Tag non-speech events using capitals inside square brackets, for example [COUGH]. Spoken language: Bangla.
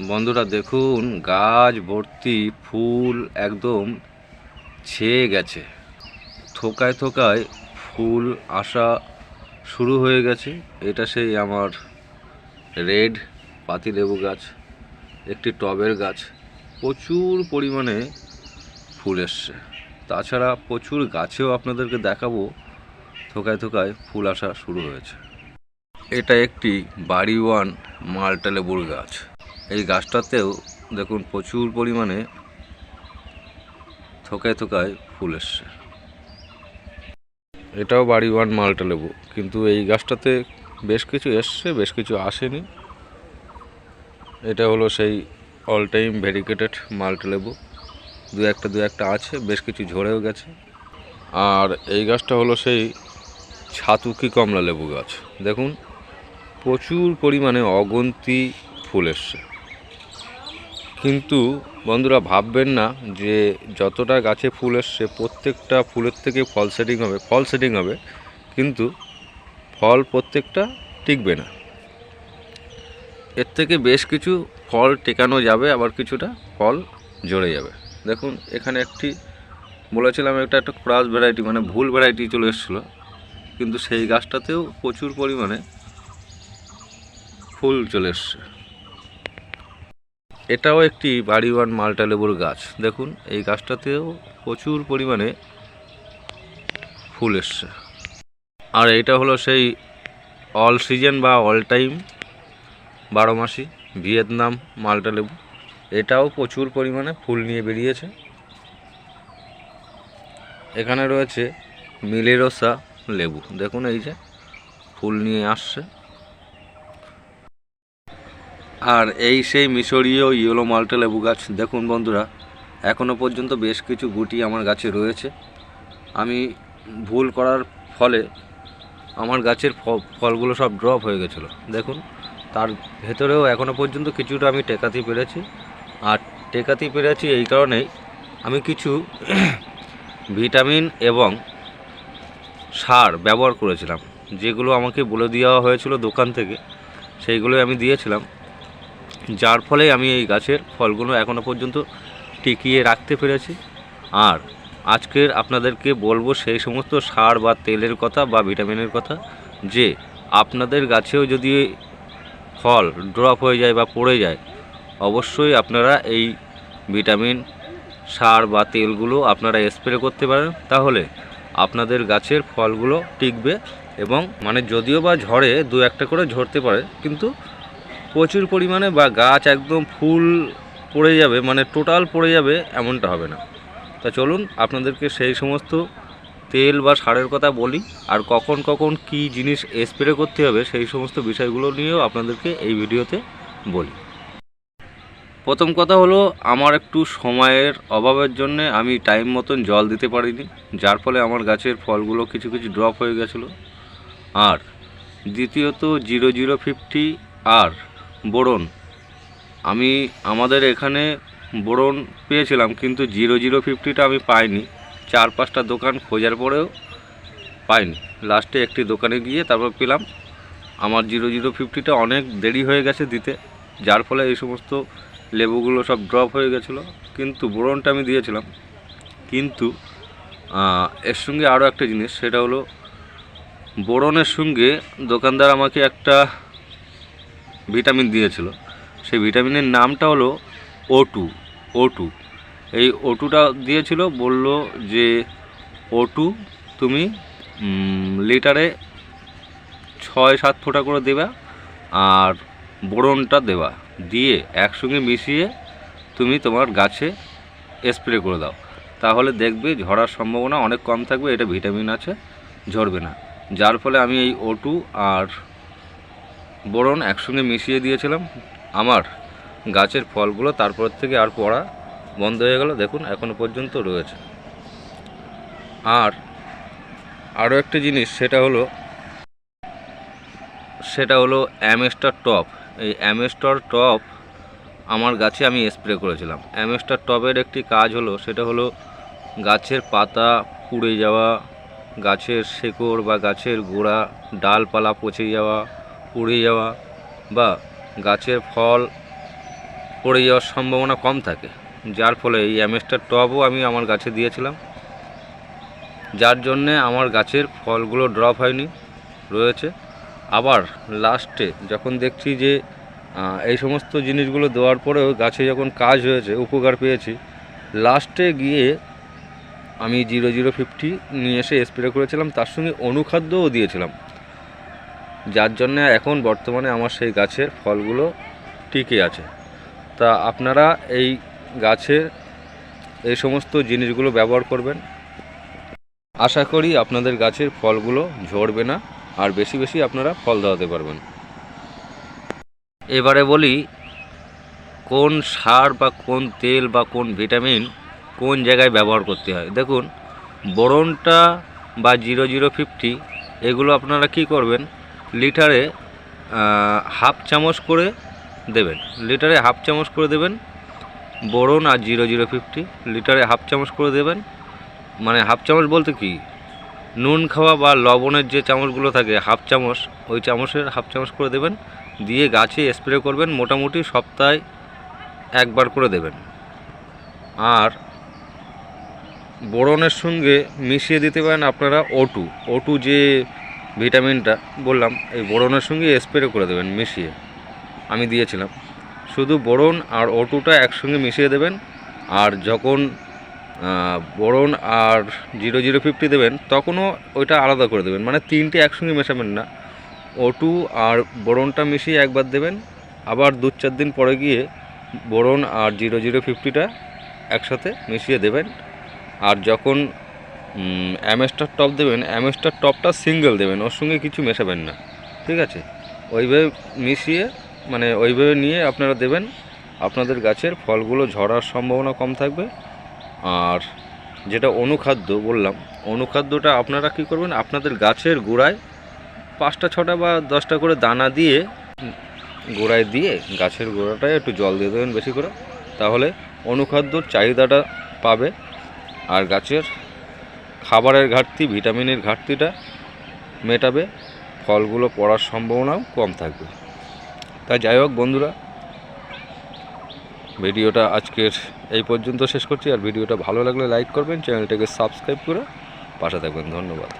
বন্ধুরা দেখুন, গাছ, ভর্তি, ফুল একদম ছেয়ে গেছে। থোকায় থোকায় ফুল আসা শুরু হয়ে গেছে। এটা সেই আমার রেড পাতিলেবু গাছ, একটি টবের গাছ। প্রচুর পরিমাণে ফুল এসছে। তাছাড়া প্রচুর গাছেও আপনাদেরকে দেখাবো, থোকায় থোকায় ফুল আসা শুরু হয়েছে। এটা একটি বাড়ি ওয়ান মালটা লেবুর গাছ। এই গাছটাতেও দেখুন প্রচুর পরিমাণে থোকায় থোকায় ফুল এসছে। এটাও বাড়ি ওয়ান মালটা লেবু, কিন্তু এই গাছটাতে বেশ কিছু এসছে, বেশ কিছু আসেনি। এটা হলো সেই অল টাইম ভেরিকেটেড মালটা লেবু। দু একটা দু একটা আছে, বেশ কিছু ঝরেও গেছে। আর এই গাছটা হলো সেই ছাতুকি কমলা লেবু গাছ। দেখুন, প্রচুর পরিমাণে অগন্তি ফুল এসছে। কিন্তু বন্ধুরা ভাববেন না যে যতটা গাছে ফুল এসছে, প্রত্যেকটা ফুলের থেকে ফল সেটিং হবে, ফল সেটিং হবে, কিন্তু ফল প্রত্যেকটা টিকবে না। এর থেকে বেশ কিছু ফল টেকানো যাবে, আবার কিছুটা ফল জড়ে যাবে। দেখুন, এখানে একটি, বলেছিলাম এটা একটা ক্রাস ভ্যারাইটি মানে ভুল ভ্যারাইটি চলে এসেছিল। কিন্তু সেই গাছটাতেও প্রচুর পরিমাণে ফুল চলে এসছে। এটাও একটি বাড়িওয়ান মালটা লেবুর গাছ। দেখুন, এই গাছটাতেও প্রচুর পরিমাণে ফুল এসছে। আর এটা হলো সেই অল সিজন বা অল টাইম বারো মাসি ভিয়েতনাম মালটা লেবু। এটাও প্রচুর পরিমাণে ফুল নিয়ে বেরিয়েছে। এখানে রয়েছে মিলেরোসা লেবু। দেখুন এই যে ফুল নিয়ে আসছে। আর এই সেই মিশরীয় ইয়েলো মাল্টা লেবু গাছ, দেখুন বন্ধুরা এখনও পর্যন্ত বেশ কিছু গুটি আমার গাছে রয়েছে। আমি ভুল করার ফলে আমার গাছের ফলগুলো সব ড্রপ হয়ে গেছিল। দেখুন, তার ভেতরেও এখনও পর্যন্ত কিছুটা আমি টেকাতে পেরেছি। আর টেকাতে পেরেছি এই কারণেই আমি কিছু [CLEARS THROAT] ভিটামিন এবং সার ব্যবহার করেছিলাম। যেগুলো আমাকে বলে দেওয়া হয়েছিল দোকান থেকে, সেইগুলোই আমি দিয়েছিলাম। যার ফলে আমি এই গাছের ফলগুলো এখনও পর্যন্ত টিকিয়ে রাখতে পেরেছি। আর আজকের আপনাদেরকে বলব সেই সমস্ত সার বা তেলের কথা বা ভিটামিনের কথা, যে আপনাদের গাছেও যদি ফল ড্রপ হয়ে যায় বা পড়ে যায়, অবশ্যই আপনারা এই ভিটামিন, সার বা তেলগুলো আপনারা স্প্রে করতে পারেন। তাহলে আপনাদের গাছের ফলগুলো টিকবে এবং মানে যদিও বা ঝড়ে দু একটা করে ঝরতে পারে, কিন্তু প্রচুর পরিমাণে বা গাছ একদম ফুল পড়ে যাবে মানে টোটাল পড়ে যাবে এমনটা হবে না। তা চলুন আপনাদেরকে সেই সমস্ত তেল বা সারের কথা বলি, আর কখন কখন কি জিনিস স্প্রে করতে হবে সেই সমস্ত বিষয়গুলো নিয়েও আপনাদেরকে এই ভিডিওতে বলি। প্রথম কথা হলো, আমার একটু সময়ের অভাবের জন্য আমি টাইম মতন জল দিতে পারিনি, যার ফলে আমার গাছের ফলগুলো কিছু কিছু ড্রপ হয়ে গেছিল। আর দ্বিতীয়ত জিরো জিরো ফিফটি আর বোরন। আমি আমাদের এখানে বোরন পেয়েছিলাম, কিন্তু জিরো জিরো ফিফটিটা আমি পাইনি। চার পাঁচটা দোকান খোঁজার পরেও পাইনি। লাস্টে একটি দোকানে গিয়ে তারপর পেলাম। আমার জিরো জিরো ফিফটিটা অনেক দেরি হয়ে গেছে দিতে, যার ফলে এই সমস্ত লেবুগুলো সব ড্রপ হয়ে গেছিল, কিন্তু বোরনটা আমি দিয়েছিলাম। কিন্তু এর সঙ্গে আরও একটা জিনিস, সেটা হলো বোরনের সঙ্গে দোকানদার আমাকে একটা ভিটামিন দিয়েছিল। সেই ভিটামিনের নামটা হলো ও টু ও টু এই ও টুটা দিয়েছিল, বলল যে ও টু তুমি লিটারে ছয় সাত ফোঁটা করে দেবা আর বোরনটা দেবা। দিয়ে একসঙ্গে মিশিয়ে তুমি তোমার গাছে স্প্রে করে দাও। তাহলে দেখবে ঝরার সম্ভাবনা অনেক কম থাকবে, এটা ভিটামিন আছে, ঝরবে না। যার ফলে আমি এই ও টু আর বোরন একসঙ্গে মিশিয়ে দিয়েছিলাম। আমার গাছের ফলগুলো তারপর থেকে আর পড়া বন্ধ হয়ে গেল, দেখুন এখনও পর্যন্ত রয়েছে। আর আরও একটি জিনিস, সেটা হলো সেটা হলো অ্যামেস্টার টপ। এই অ্যামেস্টার টপ আমার গাছে আমি স্প্রে করেছিলাম। অ্যামেস্টার টপের একটি কাজ হলো, সেটা হলো গাছের পাতা পুড়ে যাওয়া, গাছের শেকড় বা গাছের গোড়া ডালপালা পচে যাওয়া পুড়ে যাওয়া বা গাছের ফল পড়ে যাওয়ার সম্ভাবনা কম থাকে। যার ফলে এই অ্যামেস্টার টবও আমি আমার গাছে দিয়েছিলাম। যার জন্যে আমার গাছের ফলগুলো ড্রপ হয়নি, রয়েছে। আবার লাস্টে যখন দেখছি যে এই সমস্ত জিনিসগুলো দেওয়ার পরেও গাছে যখন কাজ হয়েছে, উপকার পেয়েছি লাস্টে গিয়ে আমি জিরো জিরো ফিফটি নিয়ে এসে স্প্রে করেছিলাম। তার সঙ্গে অনুখাদ্যও দিয়েছিলাম। যার জন্য এখন বর্তমানে আমার সেই গাছের ফলগুলো টিকে আছে। তা আপনারা এই গাছে এই সমস্ত জিনিসগুলো ব্যবহার করবেন। আশা করি আপনাদের গাছের ফলগুলো ঝরবে না, আর বেশি বেশি আপনারা ফল দেওয়াতে পারবেন। এবারে বলি, কোন সার বা কোন তেল বা কোন ভিটামিন কোন জায়গায় ব্যবহার করতে হয়? দেখুন, বোরনটা বা জিরো জিরো ফিফটি, এগুলো আপনারা কি করবেন? লিটারে হাফ চামচ করে দেবেন। লিটারে হাফ চামচ করে দেবেন। বোরন আর জিরো জিরো ফিফটি লিটারে হাফ চামচ করে দেবেন। মানে হাফ চামচ বলতে কি? নুন খাওয়া বা লবণের যে চামচগুলো থাকে, হাফ চামচ, ওই চামচের হাফ চামচ করে দেবেন। দিয়ে গাছে স্প্রে করবেন, মোটামুটি সপ্তাহে একবার করে দেবেন। আর বোরনের সঙ্গে মিশিয়ে দিতে পারেন আপনারা ওটু ওটু যে ভিটামিনটা বললাম, এই বোরনের সঙ্গে স্প্রে করে দেবেন, মিশিয়ে। আমি দিয়েছিলাম। শুধু বোরন আর ওটুটা একসঙ্গে মিশিয়ে দেবেন, আর যখন বোরন আর জিরো জিরো ফিফটি দেবেন, তখনও ওইটা আলাদা করে দেবেন। মানে তিনটে একসঙ্গে মেশাবেন না। ওটু আর বোরনটা মিশিয়ে একবার দেবেন। আবার দু চার দিন পরে গিয়ে বোরন আর জিরো জিরো ফিফটিটা একসাথে মিশিয়ে দেবেন। আর যখন অ্যামেস্টার টপ দেবেন অ্যামেস্টার টপটা সিঙ্গেল দেবেন, ওর সঙ্গে কিছু মেশাবেন না, ঠিক আছে? ওইভাবে মিশিয়ে মানে ওইভাবে নিয়ে আপনারা দেবেন, আপনাদের গাছের ফলগুলো ঝরার সম্ভাবনা কম থাকবে। আর যেটা অনুখাদ্য বললাম, অনুখাদ্যটা আপনারা কি করবেন, আপনাদের গাছের গোড়ায় পাঁচটা, ছটা বা দশটা করে দানা দিয়ে, গোড়ায় দিয়ে গাছের গোড়াটায় একটু জল দিয়ে দেবেন বেশি করে, তাহলে অনুখাদ্যর চাহিদাটা পাবে, আর গাছের খাবারের ঘাটতি, ভিটামিনের ঘাটতিটা মেটাবে, ফলগুলো পড়ার সম্ভাবনাও কম থাকবে। তাই যাই হোক বন্ধুরা, ভিডিওটা আজকের এই পর্যন্ত শেষ করছি। আর ভিডিওটা ভালো লাগলে লাইক করবেন, চ্যানেলটাকে সাবস্ক্রাইব করে পাশে থাকবেন। ধন্যবাদ।